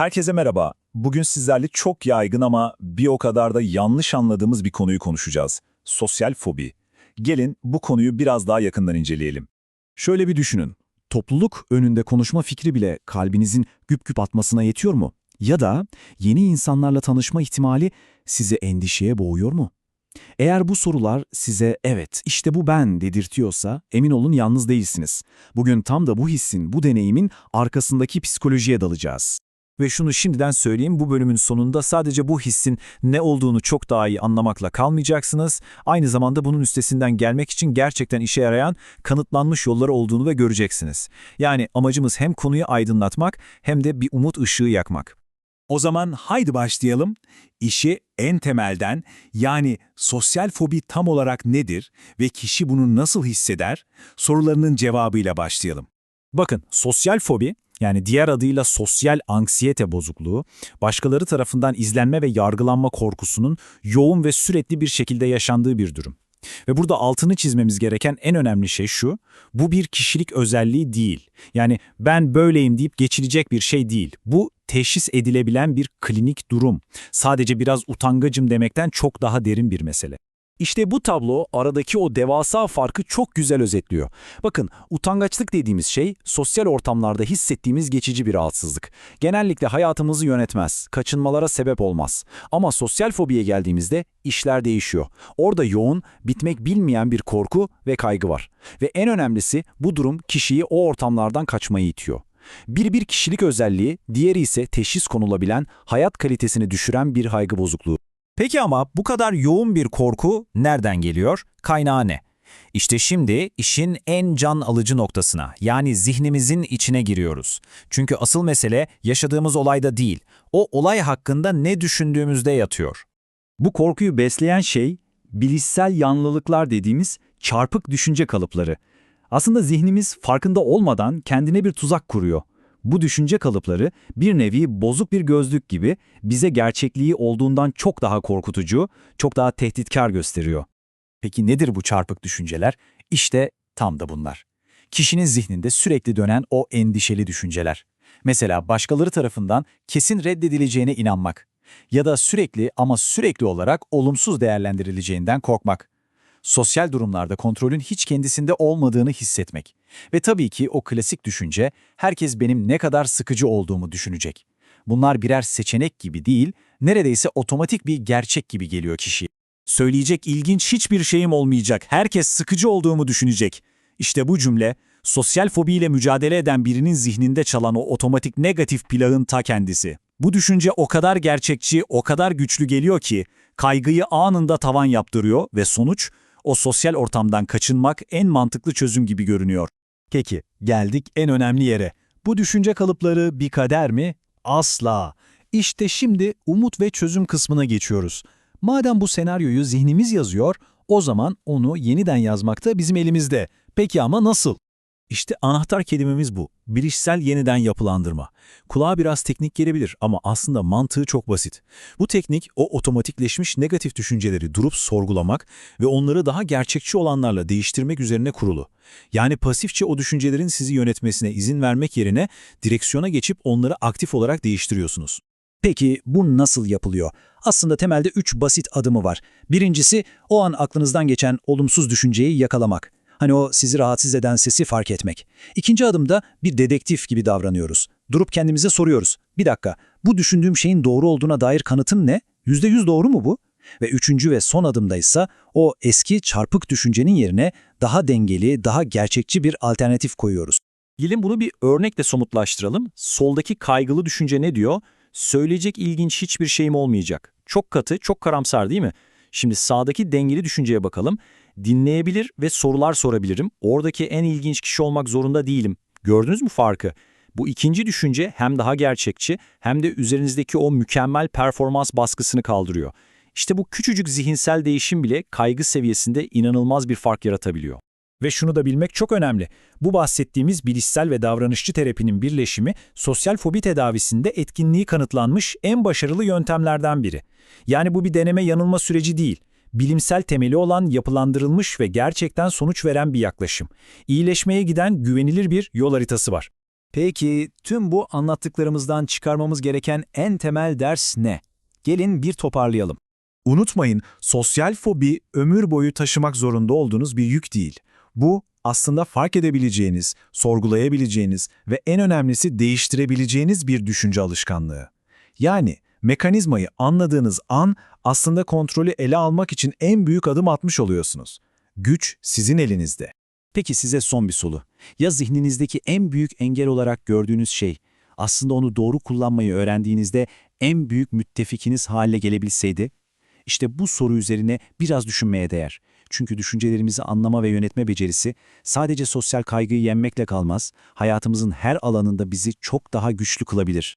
Herkese merhaba. Bugün sizlerle çok yaygın ama bir o kadar da yanlış anladığımız bir konuyu konuşacağız. Sosyal fobi. Gelin bu konuyu biraz daha yakından inceleyelim. Şöyle bir düşünün. Topluluk önünde konuşma fikri bile kalbinizin güp güp atmasına yetiyor mu? Ya da yeni insanlarla tanışma ihtimali sizi endişeye boğuyor mu? Eğer bu sorular size evet işte bu ben dedirtiyorsa emin olun yalnız değilsiniz. Bugün tam da bu hissin, bu deneyimin arkasındaki psikolojiye dalacağız. Ve şunu şimdiden söyleyeyim, bu bölümün sonunda sadece bu hissin ne olduğunu çok daha iyi anlamakla kalmayacaksınız. Aynı zamanda bunun üstesinden gelmek için gerçekten işe yarayan, kanıtlanmış yolları olduğunu da göreceksiniz. Yani amacımız hem konuyu aydınlatmak hem de bir umut ışığı yakmak. O zaman haydi başlayalım. İşi en temelden yani sosyal fobi tam olarak nedir ve kişi bunu nasıl hisseder sorularının cevabıyla başlayalım. Bakın sosyal fobi yani diğer adıyla sosyal anksiyete bozukluğu, başkaları tarafından izlenme ve yargılanma korkusunun yoğun ve sürekli bir şekilde yaşandığı bir durum. Ve burada altını çizmemiz gereken en önemli şey şu, bu bir kişilik özelliği değil. Yani ben böyleyim deyip geçilecek bir şey değil. Bu teşhis edilebilen bir klinik durum. Sadece biraz utangacım demekten çok daha derin bir mesele. İşte bu tablo aradaki o devasa farkı çok güzel özetliyor. Bakın, utangaçlık dediğimiz şey sosyal ortamlarda hissettiğimiz geçici bir rahatsızlık. Genellikle hayatımızı yönetmez, kaçınmalara sebep olmaz. Ama sosyal fobiye geldiğimizde işler değişiyor. Orada yoğun, bitmek bilmeyen bir korku ve kaygı var. Ve en önemlisi bu durum kişiyi o ortamlardan kaçmayı itiyor. Biri bir kişilik özelliği, diğeri ise teşhis konulabilen, hayat kalitesini düşüren bir haygı bozukluğu. Peki ama bu kadar yoğun bir korku nereden geliyor? Kaynağı ne? İşte şimdi işin en can alıcı noktasına, yani zihnimizin içine giriyoruz. Çünkü asıl mesele yaşadığımız olayda değil, o olay hakkında ne düşündüğümüzde yatıyor. Bu korkuyu besleyen şey bilişsel yanlılıklar dediğimiz çarpık düşünce kalıpları. Aslında zihnimiz farkında olmadan kendine bir tuzak kuruyor. Bu düşünce kalıpları bir nevi bozuk bir gözlük gibi bize gerçekliği olduğundan çok daha korkutucu, çok daha tehditkar gösteriyor. Peki nedir bu çarpık düşünceler? İşte tam da bunlar. Kişinin zihninde sürekli dönen o endişeli düşünceler. Mesela başkaları tarafından kesin reddedileceğine inanmak ya da sürekli ama sürekli olarak olumsuz değerlendirileceğinden korkmak. Sosyal durumlarda kontrolün hiç kendisinde olmadığını hissetmek. Ve tabii ki o klasik düşünce, herkes benim ne kadar sıkıcı olduğumu düşünecek. Bunlar birer seçenek gibi değil, neredeyse otomatik bir gerçek gibi geliyor kişiye. Söyleyecek ilginç hiçbir şeyim olmayacak, herkes sıkıcı olduğumu düşünecek. İşte bu cümle, sosyal fobiyle mücadele eden birinin zihninde çalan o otomatik negatif plağın ta kendisi. Bu düşünce o kadar gerçekçi, o kadar güçlü geliyor ki, kaygıyı anında tavan yaptırıyor ve sonuç, o sosyal ortamdan kaçınmak en mantıklı çözüm gibi görünüyor. Peki, geldik en önemli yere. Bu düşünce kalıpları bir kader mi? Asla. İşte şimdi umut ve çözüm kısmına geçiyoruz. Madem bu senaryoyu zihnimiz yazıyor, o zaman onu yeniden yazmak da bizim elimizde. Peki ama nasıl? İşte anahtar kelimemiz bu. Bilişsel yeniden yapılandırma. Kulağa biraz teknik gelebilir ama aslında mantığı çok basit. Bu teknik o otomatikleşmiş negatif düşünceleri durup sorgulamak ve onları daha gerçekçi olanlarla değiştirmek üzerine kurulu. Yani pasifçe o düşüncelerin sizi yönetmesine izin vermek yerine direksiyona geçip onları aktif olarak değiştiriyorsunuz. Peki bu nasıl yapılıyor? Aslında temelde üç basit adımı var. Birincisi o an aklınızdan geçen olumsuz düşünceyi yakalamak. Hani o sizi rahatsız eden sesi fark etmek. İkinci adımda bir dedektif gibi davranıyoruz. Durup kendimize soruyoruz. Bir dakika, bu düşündüğüm şeyin doğru olduğuna dair kanıtım ne? Yüzde yüz doğru mu bu? Ve üçüncü ve son adımda ise o eski çarpık düşüncenin yerine daha dengeli, daha gerçekçi bir alternatif koyuyoruz. Gelin bunu bir örnekle somutlaştıralım. Soldaki kaygılı düşünce ne diyor? Söyleyecek ilginç hiçbir şeyim olmayacak. Çok katı, çok karamsar değil mi? Şimdi sağdaki dengeli düşünceye bakalım. Dinleyebilir ve sorular sorabilirim. Oradaki en ilginç kişi olmak zorunda değilim. Gördünüz mü farkı? Bu ikinci düşünce hem daha gerçekçi hem de üzerinizdeki o mükemmel performans baskısını kaldırıyor. İşte bu küçücük zihinsel değişim bile kaygı seviyesinde inanılmaz bir fark yaratabiliyor. Ve şunu da bilmek çok önemli. Bu bahsettiğimiz bilişsel ve davranışçı terapinin birleşimi sosyal fobi tedavisinde etkinliği kanıtlanmış en başarılı yöntemlerden biri. Yani bu bir deneme yanılma süreci değil. Bilimsel temeli olan yapılandırılmış ve gerçekten sonuç veren bir yaklaşım. İyileşmeye giden güvenilir bir yol haritası var. Peki tüm bu anlattıklarımızdan çıkarmamız gereken en temel ders ne? Gelin bir toparlayalım. Unutmayın, sosyal fobi ömür boyu taşımak zorunda olduğunuz bir yük değil. Bu aslında fark edebileceğiniz, sorgulayabileceğiniz ve en önemlisi değiştirebileceğiniz bir düşünce alışkanlığı. Yani mekanizmayı anladığınız an aslında kontrolü ele almak için en büyük adım atmış oluyorsunuz. Güç sizin elinizde. Peki size son bir soru. Ya zihninizdeki en büyük engel olarak gördüğünüz şey, aslında onu doğru kullanmayı öğrendiğinizde en büyük müttefikiniz haline gelebilseydi? İşte bu soru üzerine biraz düşünmeye değer. Çünkü düşüncelerimizi anlama ve yönetme becerisi sadece sosyal kaygıyı yenmekle kalmaz, hayatımızın her alanında bizi çok daha güçlü kılabilir.